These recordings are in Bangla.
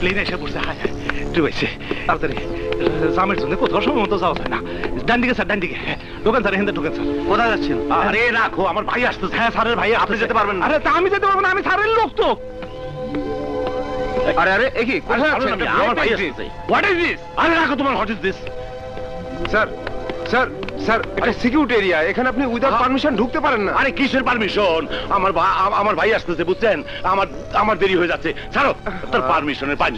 প্লেন এসে পড়ছে হায় হায় ডুবেছে তাড়াতাড়ি জামের জন্য কোথাও সময় মতো যাওয়া যায় না। ডান দিকে স্যার ডান দিকে হ্যাঁ, ঢোকেন স্যার এখানে ঢোকেন স্যার। কোথায় যাচ্ছেন? আরে রাখো আমার ভাই আসতেছে। হ্যাঁ স্যারের ভাই আপনি যেতে পারবেন না। আরে তা আমি যেতে পারব না আমি স্যারের লোক তো। আরে আরে এ কি? আমার ভাই what is আসতেছে। হোয়াট ইজ দিস আরে রাখো তোমার what is this sir sir sir এটা সিকিউরিটি এরিয়া এখানে আপনি উইদাউট পারমিশন ঢুকতে পারেন না। আরে কিসের পারমিশন আমার আমার ভাই আসতেছে বুঝছেন? আমার আমার দেরি হয়ে যাচ্ছে। ছাড়ো তোর পারমিশনের পাঁচ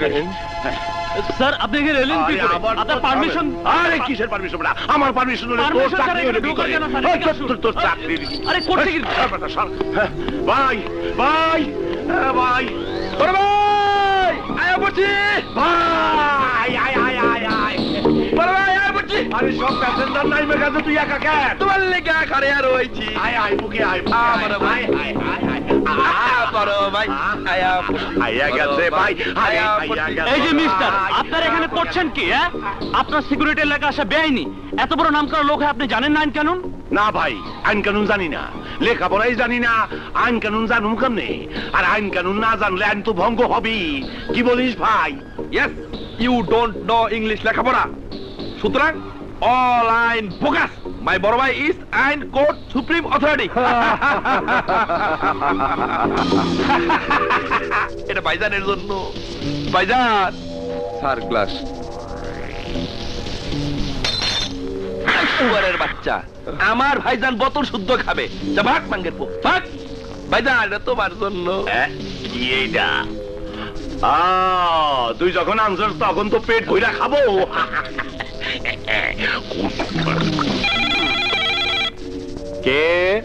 স্যার আপনি এখানে এলেন কি করে? আপনার পারমিশন আরে কিসের পারমিশন না আমার পারমিশন হলে তোর চাকরি হলে কি ঢোকা করে? যায় না, স্যার, ওই, তোর- তোর- চাকরি আরে কোথা থেকে হ্যাঁ, ভাই ভাই হ্যাঁ, ভাই। ওরে ভাই আয়া পড়ছি ভাই আয়া পড়ছি সব প্যাসেঞ্জার নাই মে কাছে তুই একা কেন তোমার লেগে একারে আর হইছি আয় আয় বুকে আয় বুকে ভাই আয় আয় আয় বড় ভাই আয়া আয়া গেছে ভাই আয়া আয়া এই যে মিস্টার আপনার এখানে করছেন কি হ্যাঁ আপনার সিকিউরিটি এলাকা আসা বেআইনি এত বড় নাম করা লোক আপনি জানেন না আইন কানুন না ভাই আইন কানুন জানি না লেখাপড়াই জানি না আইন কানুন জানুম কেমনে আর আইন কানুন না জানলে আইন তো ভঙ্গ হবেই কি বলিস ভাই yes you don't know English লেখাপড়া সুতরাং অল আইন ফোকাস মাই বড় ভাই ইজ আইন কোর্ট সুপ্রিম অথরিটি এটা ভাইজানের জন্য। ভাইজান স্যার গ্লাস সুয়ারের বাচ্চা। আমার ভাইজান বোতল শুদ্ধ খাবে। যা ভাগ মাঙ্গের পো ভাগ। ভাইজান এটা তোমার জন্য। হ্যাঁ? কি এইটা? আ, তুই যখন আনসার তখন তো পেট ভইরা খাব। কে?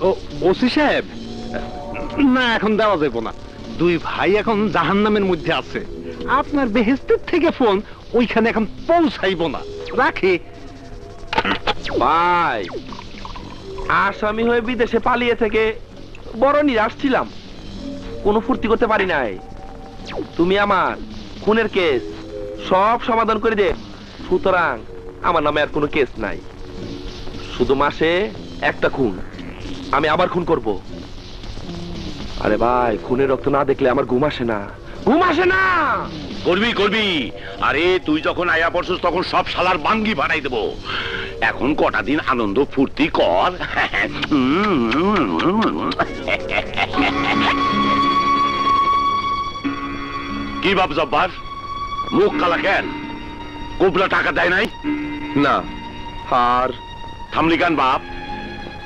ও, ওসি সাহেব? না, এখন দেওয়া যাবে না। দুই ভাই এখন জাহান্নামের মধ্যে আছে। আপনার বেহেস্তের থেকে ফোন ওইখানে এখন পৌঁছাইব না। রাখি। ভাই, আসামি হয়ে বিদেশে পালিয়ে থেকে বড় নিরাশ ছিলাম কোনো ফুর্তি করতে পারি নাই। তুমি আমার খুনের কেস সব সমাধান করে দে। সুতরাং আমার নামে আর কোনো কেস নাই। শুধু মাসে একটা খুন। আমি আবার খুন করব। আরে ভাই, খুনের রক্ত না দেখলে আমার ঘুম আসে না। ঘুম আসে না! করবি করবি। আরে, তুই যখন আয়া পড়ছিস, তখন সব শালার বাঙ্গি ভাড়াই দেবো। এখন কটা দিন আনন্দ ফুর্তি কর। কি বাপ জব্বার মুখ কালা কেন? কোবলা টাকা দেয় নাই? না। আর থামলি কান বাপ।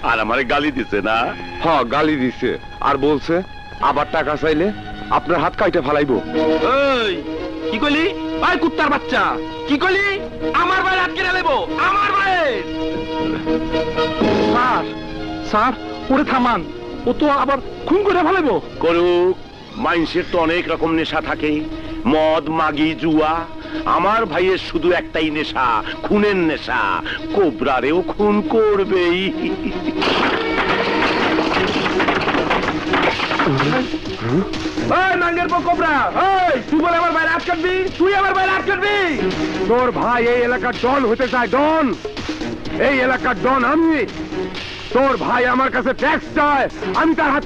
আর আমারে গালি দিছে না? হ গালি দিছে। আর বলছে আবার টাকা চাইলে আপনার হাত কাইটে ফালাইবো। এই কি কইলি? ভাই কুত্তার বাচ্চা। কি কইলি? আমার ভাই আটকে নেব আমার ভাই স্যার স্যার ওরে থামান। ও তো আবার খুন করে ফেলাবো করুক মাইন্সের তো অনেক রকম নেশা থাকে মদ মাগি জুয়া। আমার ভাইয়ের শুধু একটাই নেশা, খুনের নেশা। কোবরারেও খুন করবেই। এই পর এলাকার ডন। আমি। তোর ভাই আমার কাছে ট্যাক্স আমি হাত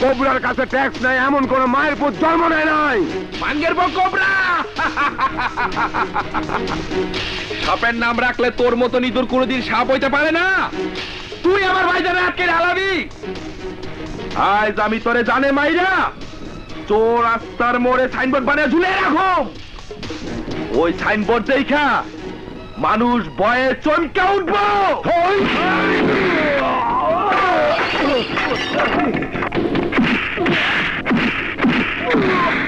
কবুরার কাছে ট্যাক্স নাই, এমন কোন মায়ের পুত জন্ম নেয় নাই। নাঙ্গের পর কোবরা! সাপের নাম রাখলে তোর মতো নিদুর কোনোদিন সাপ হইতে পারে না। তুই আমার ভাইজারে আটকে হালাবি আজ আমি তোরে জানে মাইরা তোর রাস্তার মোড়ে সাইনবোর্ড বানিয়ে ঝুলে রাখো ওই সাইনবোর্ড দেখা মানুষ বয়ে চমকে উঠবো। Oh,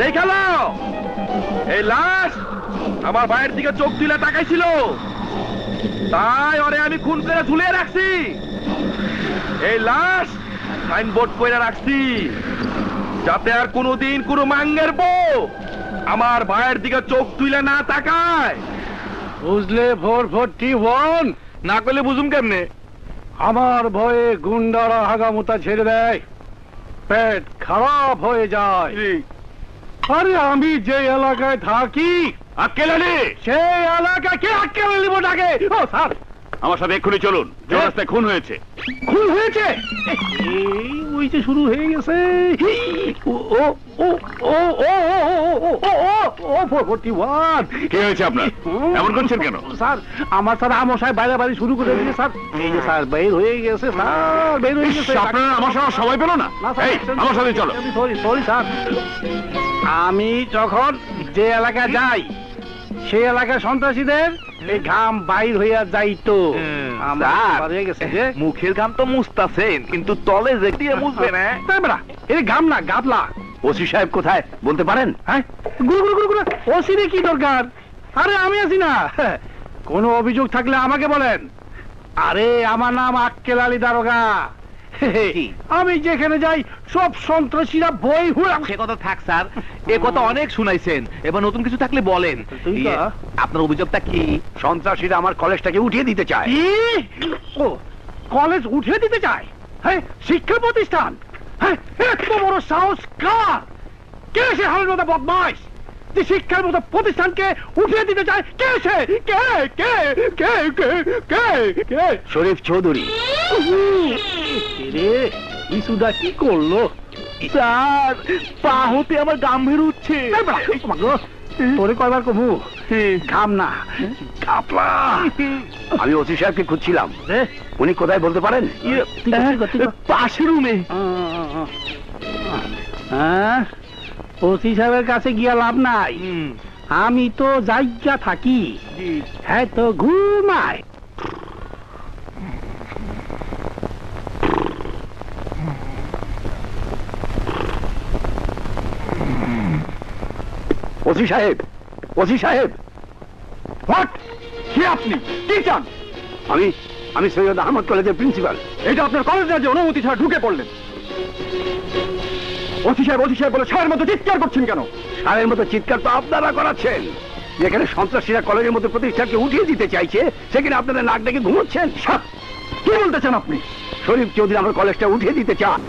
দেখাল এই লাশ আমার ভাইয়ের দিকে চোখ তুলে তাকাইছিল। তাই ওরে আমি খুন করে ঝুলিয়ে রাখছি। এই লাশ সাইনবোর্ড করে রাখছি যাতে আর কোনোদিন কোনো মাঙ্গের বউ আমার ভাইয়ের দিকে চোখ তুলে না তাকায়। বুঝলে ভোর ভর্তি ওয়ান না করলে বুঝুম কেমনে? আমার ভয়ে গুন্ডারা হাগামুতা ছেড়ে দেয়। পেট খারাপ হয়ে যায়। আরে আমি যে এলাকায় থাকি আক্কেলালি সেই এলাকা কে আক্কেলালি বোটাকে ও স্যার আমার সাথে এক্ষুনি চলুন যে রাস্তায় খুন হয়েছে খুন হয়েছে এই ওই যে শুরু হয়ে গেছে ও ও ও ও ও ও ও ফোরটি ওয়ান কি হয়েছে আপনার এমন করছেন কেন স্যার আমার স্যার আমার সাহেব বাইরে বাইরে শুরু করে দিয়েছে স্যার এই যে স্যার বের হয়ে গেছে স্যার বের হয়ে গেছে আপনারা আমার সাথে সময় পেল না এই আমার সাথে চলো সরি সরি স্যার আমি যখন যে এলাকা যাই সেই এলাকার সন্ত্রাসীদের এই ঘাম বাইর হইয়া যাইতো। আমার স্যার। ব্যাপার হয়ে গেছে যে মুখের গাম তো মুস্তাছেন কিন্তু তলে যে দিয়ে মুছবে না এই ঘাম না গাবলা ওসি সাহেব কোথায় বলতে পারেন? হ্যাঁ? গুরু গুরু গুরু গুরু ওসিরে কি দরকার? আরে আমি আছি না। কোনো অভিযোগ থাকলে আমাকে বলেন। আরে আমার নাম আক্কেল আলী দারোগা। আমি যেখানে যাই সব সন্ত্রাসীরা বই হুড়া সে কথা থাক স্যার। এ কথা অনেক শুনাইছেন। এবার নতুন কিছু থাকলে বলেন। ইয়ে, আপনার অভিযোগটা কি? সন্ত্রাসীরা আমার কলেজটাকে উঠিয়ে দিতে চায়। ও কলেজ উঠিয়ে দিতে চায়? হ্যাঁ শিক্ষা প্রতিষ্ঠান? হ্যাঁ এত বড় সাহস কার? কে সে হালের মতো বদমাইশ যে শিক্ষার মতো প্রতিষ্ঠানকে উঠিয়ে দিতে চায়? কে সে? কে? কে? কে? কে? কে? কে? শরীফ চৌধুরী। রে ইসুদা কি করল? স্যার পা হতে আমার গাম উঠছে। তোরে কয়বার কমু? ঘাম না। কাপলা আমি ওসি সাহেবকে খুঁজছিলাম। উনি কোথায় বলতে পারেন? আছে। পাশের রুমে। হ্যাঁ ওসি সাহেবের কাছে গিয়া লাভ নাই। আমি তো জায়গা থাকি। হ্যাঁ তো ঘুমায় ওসি সাহেব ওসি সাহেব। হোয়াট কি আপনি? কি চান? আমি আমি সৈয়দ আহমদ কলেজের প্রিন্সিপাল। এটা আপনার কলেজ রাজ্যে অনুমতি ছাড়া ঢুকে পড়লেন? ওসি সাহেব ওসি সাহেব বলে সারের মতো চিৎকার করছেন কেন? সারের মতো চিৎকার তো আপনারা করাচ্ছেন। যেখানে সন্ত্রাসীরা কলেজের মতো প্রতিষ্ঠানকে উঠিয়ে দিতে চাইছে, সেখানে আপনারা নাক ডেকে ঘুমোচ্ছেন। কি বলতেছেন আপনি? শরীফ চৌধুরী আমার কলেজটা উঠিয়ে দিতে চান।